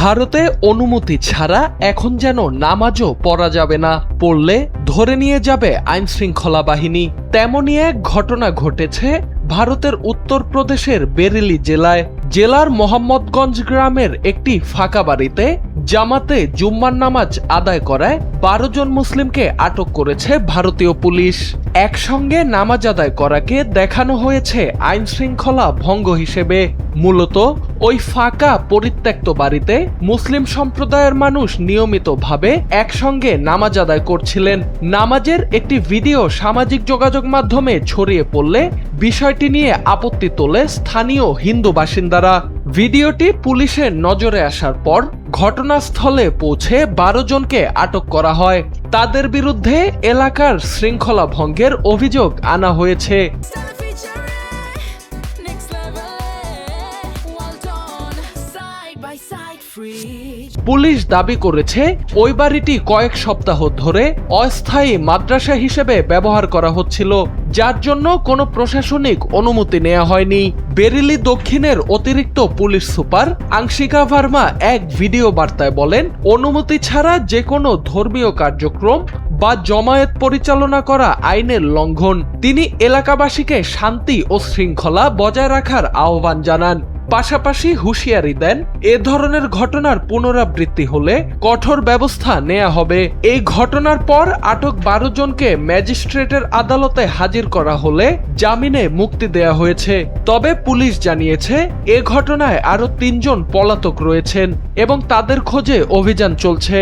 ভারতে অনুমতি ছাড়া এখন যেন নামাজও পড়া যাবে না, পড়লে ধরে নিয়ে যাবে আইন শৃঙ্খলা বাহিনী। তেমনই এক ঘটনা ঘটেছে ভারতের উত্তরপ্রদেশের বেরেলি জেলায়। জেলার মোহাম্মদগঞ্জ গ্রামের একটি ফাঁকা বাড়িতে জামাতে জুম্মার নামাজ আদায় করায় বারো জন মুসলিমকে আটক করেছে ভারতীয় পুলিশ। একসঙ্গে নামাজ আদায় করাকে দেখানো হয়েছে আইন শৃঙ্খলা ভঙ্গ হিসেবে। মূলত ওই ফাঁকা পরিত্যক্ত বাড়িতে মুসলিম সম্প্রদায়ের মানুষ নিয়মিতভাবে একসঙ্গে নামাজ আদায় করছিলেন। নামাজের একটি ভিডিও সামাজিক যোগাযোগ মাধ্যমে ছড়িয়ে পড়লে বিষয়টি নিয়ে আপত্তি তোলে স্থানীয় হিন্দু বাসিন্দারা। ভিডিওটি পুলিশের নজরে আসার পর ঘটনাস্থলে পৌঁছে বারো জনকে আটক করা হয়। তাদের বিরুদ্ধে এলাকার শৃঙ্খলা ভঙ্গের অভিযোগ আনা হয়েছে। পুলিশ দাবি করেছে, ওই বাড়িটি কয়েক সপ্তাহ ধরে অস্থায়ী মাদ্রাসা হিসেবে ব্যবহার করা হচ্ছিল, যার জন্য কোনো প্রশাসনিক অনুমতি নেওয়া হয়নি। বেরিলি দক্ষিণের অতিরিক্ত পুলিশ সুপার আংশিকা ভার্মা এক ভিডিও বার্তায় বলেন, অনুমতি ছাড়া যে কোনো ধর্মীয় কার্যক্রম বা জমায়েত পরিচালনা করা আইনের লঙ্ঘন। তিনি এলাকাবাসীকে শান্তি ও শৃঙ্খলা বজায় রাখার আহ্বান জানান। পাশাপাশি হুঁশিয়ারি দেন, এ ধরনের ঘটনার পুনরাবৃত্তি হলে কঠোর ব্যবস্থা নেওয়া হবে। এই ঘটনার পর আটক বারো জনকে ম্যাজিস্ট্রেটের আদালতে হাজির করা হলে জামিনে মুক্তি দেয়া হয়েছে। তবে পুলিশ জানিয়েছে, এ ঘটনায় আরও তিনজন পলাতক রয়েছেন এবং তাদের খোঁজে অভিযান চলছে।